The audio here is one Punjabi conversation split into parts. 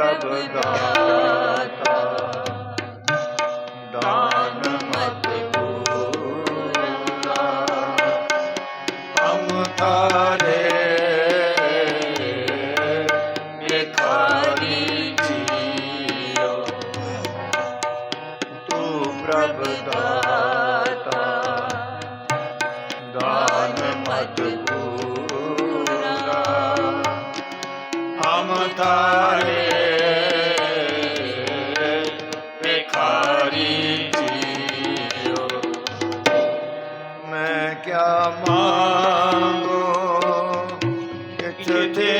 सब गाता दान मत पूरा हम तारे प्रभदाता दान मत पूरा। हम तारे it is.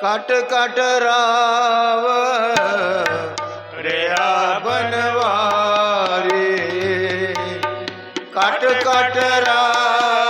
Cut cut Rao રહ્યા બનવારી કટ કટ રાવ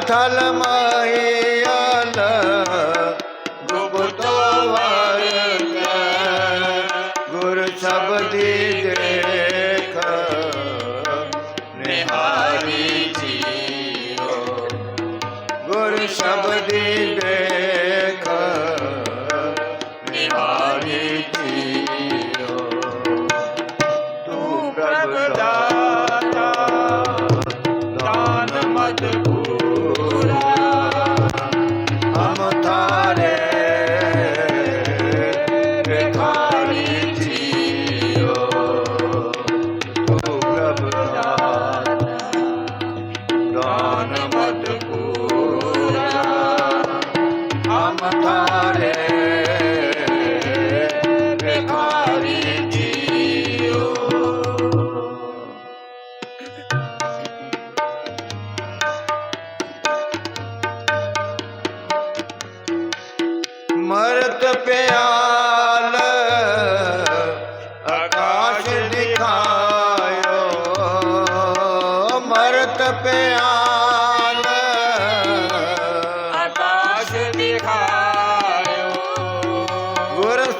થલ મહિયાલ ગુબતો ગુર શબ્દી દેખ નિહારી જીઓ ગુર શબ્દી દેખ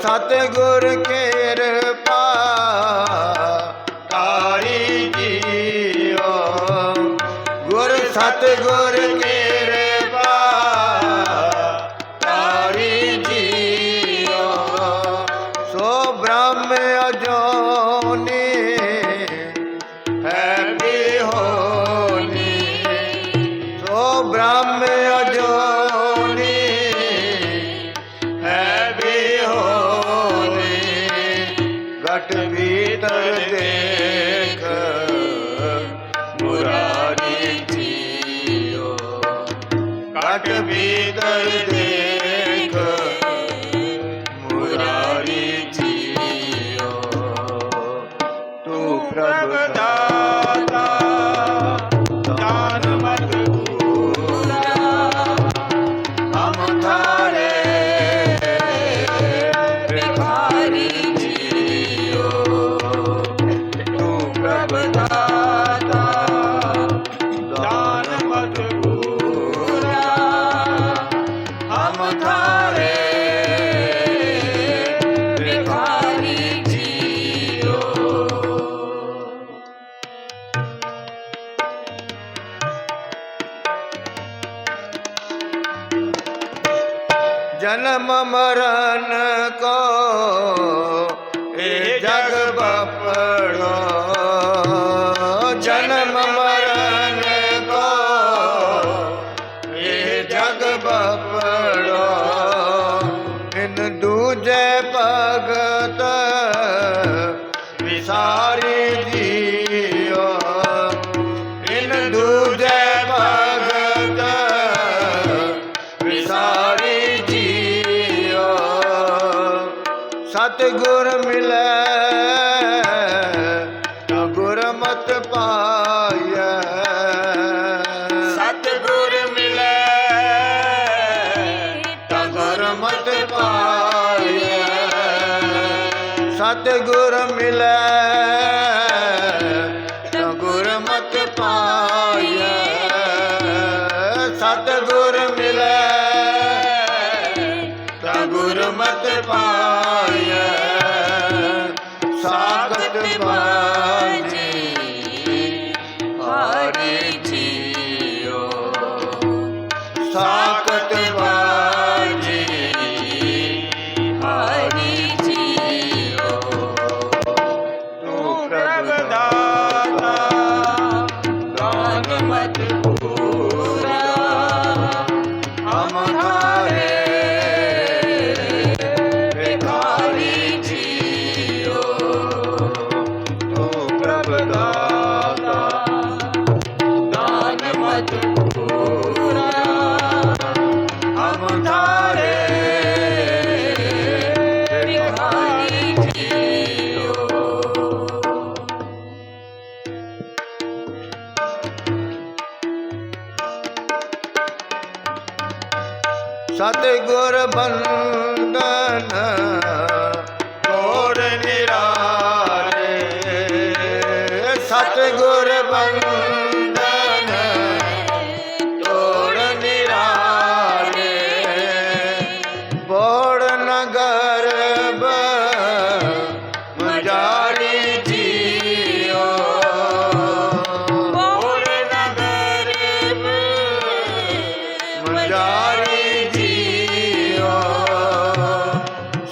ਸਤਿਗੁਰ ਕਿਰਪਾ ਤਾਰੀ ਜੀਓ। ਸਤਿਗੁਰ ਕਿਰਪਾ ਤਾਰੀ ਜੀਓ। ਬ੍ਰਹਮ ਅਜੋ আমার ਸਤਿਗੁਰ ਮਿਲੈ ਤਾਂ ਗੁਰ ਮਤ ਪਾਈਐ। ਸਤਿਗੁਰ ਮਿਲੈ ਤਾਂ ਗੁਰ ਮਤ ਪਾਈਐ। ਸਤਿਗੁਰ ਮਿਲੈ ਤਾਂ ਗੁਰ ਮਤ ਪਾਈਐ। ਸਤਿਗੁਰ ਮਿਲੈ ਤਾਂ ਗੁਰ ਮਤ ਪਾ Sanctio ਸਤਿਗੁਰ ਬੰਦਨ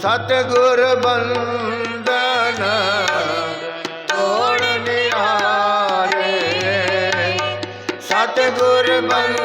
ਸਤਿਗੁਰ ਬੰਦਨ ਤੋੜ ਨਿਹਾਰੇ। ਸਤਿਗੁਰ ਬੰਦ